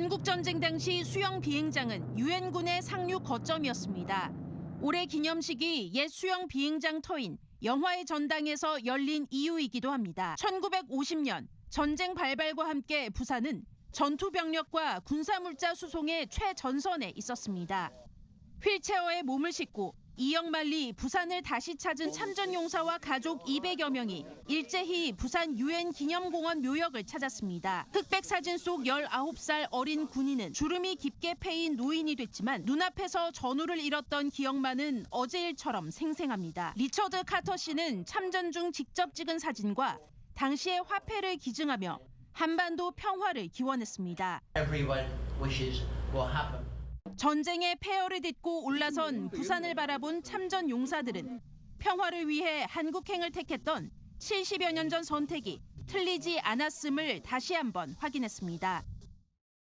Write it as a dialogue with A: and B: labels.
A: 한국 전쟁 당시 수영 비행장은 유엔군의 상륙 거점이었습니다. 올해 기념식이 옛 수영 비행장 터인 영화의 전당에서 열린 이유이기도 합니다. 1950년 전쟁 발발과 함께 부산은 전투 병력과 군사물자 수송의 최전선에 있었습니다. 휠체어에 몸을 싣고 이영만리 부산을 다시 찾은 참전 용사와 가족 200여 명이 일제히 부산 유엔 기념공원 묘역을 찾았습니다. 흑백 사진 속 19살 어린 군인은 주름이 깊게 패인 노인이 됐지만 눈앞에서 전우를 잃었던 기억만은 어제 일처럼 생생합니다. 리처드 카터 씨는 참전 중 직접 찍은 사진과 당시의 화폐를 기증하며 한반도 평화를 기원했습니다. 전쟁의 폐허를 딛고 올라선 부산을 바라본 참전 용사들은 평화를 위해 한국행을 택했던 70여 년 전 선택이 틀리지 않았음을 다시 한번 확인했습니다.